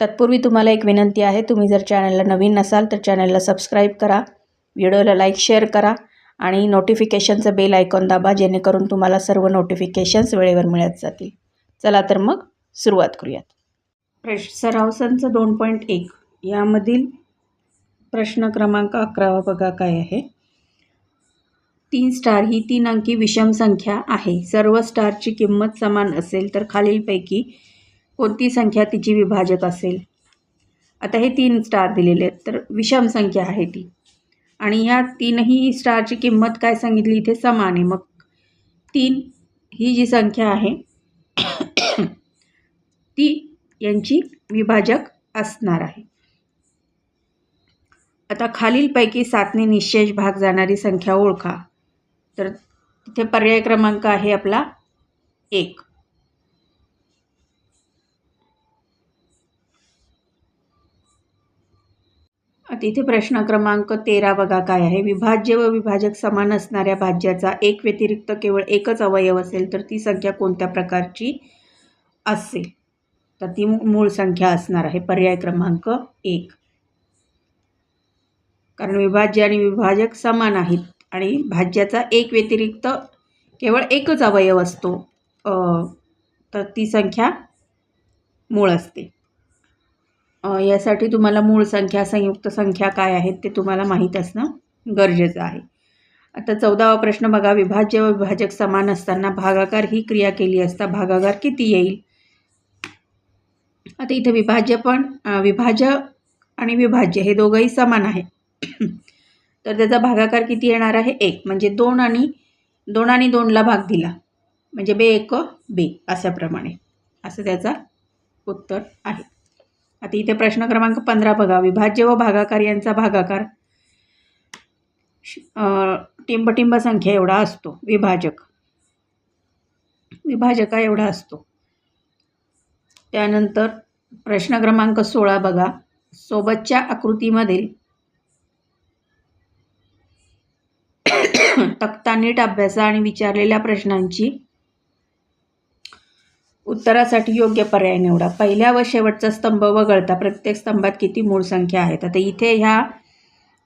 तत्पूर्वी तुम्हाला एक विनंती आहे तुम्ही जर चॅनलला नवीन नसाल तर चॅनलला सबस्क्राईब करा व्हिडिओला लाईक शेअर करा आणि नोटिफिकेशनचं बेल आयकॉन दाबा जेणेकरून तुम्हाला सर्व नोटिफिकेशन्स वेळेवर मिळत जातील. चला तर मग सुरुवात करूयात. प्रश सराव दोन पॉईंट एक. यामधील प्रश्न क्रमांक अकरावा बघा काय आहे. तीन स्टार ही तीन अंकी विषम संख्या आहे. सर्व स्टारची किंमत समान असेल तर खालीलपैकी कोणती संख्या तिची विभाजक असेल? आता हे तीन स्टार दिलेले आहेत तर विषम संख्या आहे ती. आणि ह्या तीनही स्टारची किंमत काय सांगितली? इथे समान आहे. मग तीन ही जी संख्या आहे ती यांची विभाजक असणार आहे. आता खालीलपैकी सातने निश्चेष भाग जाणारी संख्या ओळखा. तर तिथे पर्याय क्रमांक आहे आपला एक. आता इथे प्रश्न क्रमांक तेरा बघा काय आहे. विभाज्य व विभाजक समान असणाऱ्या भाज्याचा एक व्यतिरिक्त केवळ एकच अवयव असेल तर ती संख्या कोणत्या प्रकारची असेल? तर ती मूळ संख्या असणार आहे. पर्याय क्रमांक एक. कारण विभाज्य आणि विभाजक समान आहेत आणि भाज्याचा एक व्यतिरिक्त केवळ एकच अवयव असतो तर ती संख्या मूळ असते. यासाठी तुम्हाला मूळ संख्या संयुक्त संख्या काय आहेत ते तुम्हाला माहीत असणं गरजेचं आहे. आता चौदावा प्रश्न बघा. विभाज्य व विभाजक समान असताना भागाकार ही क्रिया केली असता भागाकार किती येईल? आता इथे विभाज्य पण विभाज्य आणि विभाज्य हे दोघंही समान आहे. तर त्याचा भागाकार किती येणार आहे? एक. म्हणजे दोन आणि दोन आणि दोनला भाग दिला. म्हणजे बे एक बे अशाप्रमाणे. असं त्याचा उत्तर आहे. आता इथे प्रश्न क्रमांक पंधरा बघा. विभाज्य व भागाकार यांचा भागाकार. श- टिंबटिंब संख्या एवढा असतो. विभाजक. विभाजका एवढा असतो. त्यानंतर प्रश्न क्रमांक सोळा बघा. सोबतच्या आकृतीमधील तक्ता नीट अभ्यासा आणि विचारलेल्या प्रश्नांची उत्तरासाठी योग्य पर्याय निवडा. पहिल्या व शेवटचा स्तंभ वगळता प्रत्येक स्तंभात किती मूळ संख्या आहेत? आता इथे ह्या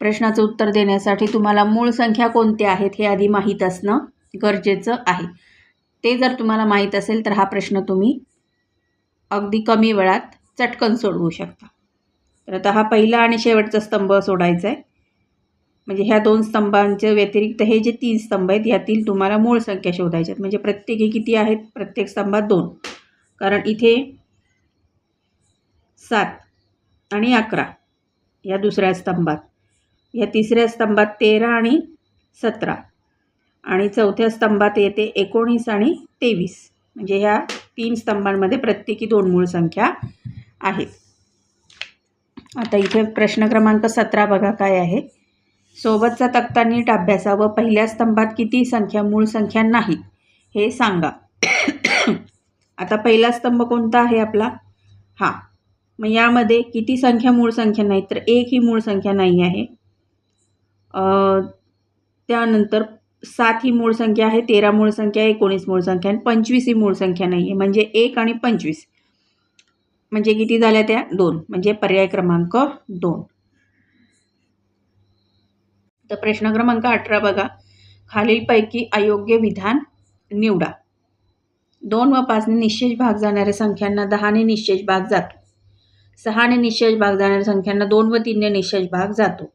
प्रश्नाचं उत्तर देण्यासाठी तुम्हाला मूळ संख्या कोणत्या आहेत हे आधी माहीत असणं गरजेचं आहे. ते जर तुम्हाला माहीत असेल तर हा प्रश्न तुम्ही अगदी कमी वेळात चटकन सोडवू शकता. तर आता हा पहिला आणि शेवटचा स्तंभ सोडायचा आहे म्हणजे ह्या दोन स्तंभांच्या व्यतिरिक्त हे जे तीन स्तंभ आहेत यातील तुम्हाला मूळ संख्या शोधायच्या आहेत. म्हणजे प्रत्येकी किती आहेत? प्रत्येक स्तंभात दोन. कारण इथे सात आणि अकरा या दुसऱ्या स्तंभात. या तिसऱ्या स्तंभात तेरा आणि सतरा. आणि चौथ्या स्तंभात येते एकोणीस आणि तेवीस. म्हणजे ह्या तीन स्तंभांमध्ये प्रत्येकी दोन मूळ संख्या आहेत. आता इथे प्रश्न क्रमांक सतरा बघा काय आहे. सोबतचा तक्ता नीट अभ्यासा व पहिल्या स्तंभात किती संख्या मूळ संख्या नाहीत हे सांगा. आता पहिला स्तंभ कोणता आहे आपला? हा. मग यामध्ये किती संख्या मूळ संख्या नाहीत तर एक ही मूळ संख्या नाही आहे. त्यानंतर सात ही मूळ संख्या आहे तेरा मूळ संख्या एकोणीस मूळ संख्या आणि पंचवीस ही मूळ संख्या नाही आहे. म्हणजे एक आणि पंचवीस. म्हणजे किती झाल्या त्या? दोन. म्हणजे पर्याय क्रमांक दोन. तर प्रश्न क्रमांक अठरा बघा. खालीलपैकी अयोग्य विधान निवडा. दोन व पाचने निश्चेष भाग जाणाऱ्या संख्यांना दहाने निश्चेष भाग जातो. सहाने निश्चेष भाग जाणाऱ्या संख्यांना दोन व तीनने निश्चेष भाग जातो.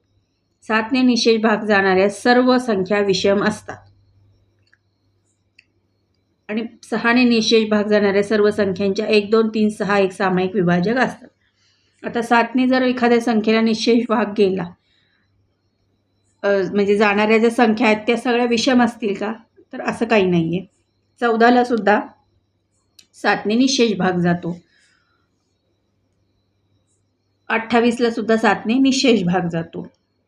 सातने निश्चेष भाग जाणाऱ्या सर्व संख्या विषम असतात. आणि सहाने निश्चेष भाग जाणाऱ्या सर्व संख्यांच्या एक दोन तीन सहा एक सामायिक विभाजक असतात. आता सातने जर एखाद्या संख्येला निश्चेष भाग गेला म्हणजे जाणाऱ्या ज्या संख्या आहेत त्या सगळ्या विषम असतील का? तर असं काही नाही आहे चौदाला सुद्धा सातने निशेष भाग जातो. अठ्ठावीसला सुद्धा सातने निशेष भाग जातो.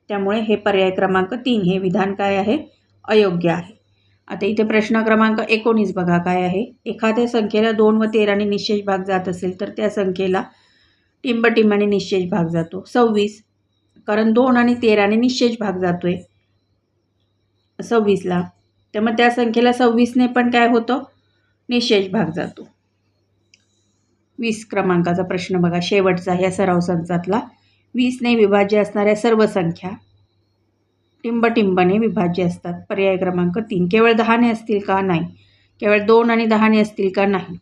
त्यामुळे हे पर्याय क्रमांक तीन हे विधान काय आहे? अयोग्य आहे. आता इथे प्रश्न क्रमांक एकोणीस बघा काय आहे. एखाद्या संख्येला दोन व तेराने निशेष भाग जात असेल तर त्या संख्येला टिंबटिंबाने निशेष भाग जातो. सव्वीस कारण दोन आणि तेराने निशेष भाग जातो आहे सव्वीसला तर मग त्या संख्येला सव्वीसने पण काय होतं? निशेष भाग जातो. वीस क्रमांकाचा प्रश्न बघा. शेवटचा ह्या सराव संचातला. वीसने विभाज्य असणाऱ्या सर्व संख्या टिंबटिंबाने विभाज्य असतात. पर्याय क्रमांक तीन. केवळ दहाने असतील का? नाही. केवळ दोन आणि दहाने असतील का? नाही.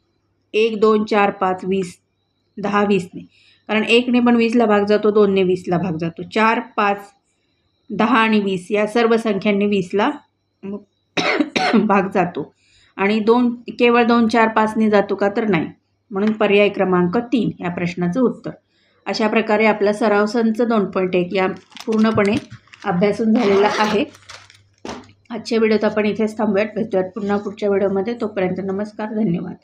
एक दोन चार पाच वीस दहा वीसने कारण एकने पण वीसला भाग जातो दोनने वीसला भाग जातो. चार पाच दहा आणि वीस या सर्व संख्यांनी वीसला भाग जातो. आणि दोन केवळ दोन चार पाचने जातो का तर नाही. म्हणून पर्याय क्रमांक तीन या प्रश्नाचं उत्तर. अशा प्रकारे आपला सराव संच दोन पॉईंट एक या पूर्णपणे अभ्यासून झालेला आहे. आजच्या व्हिडिओत आपण इथेच थांबूयात. भेटूयात पुन्हा पुढच्या व्हिडिओमध्ये. तोपर्यंत नमस्कार धन्यवाद.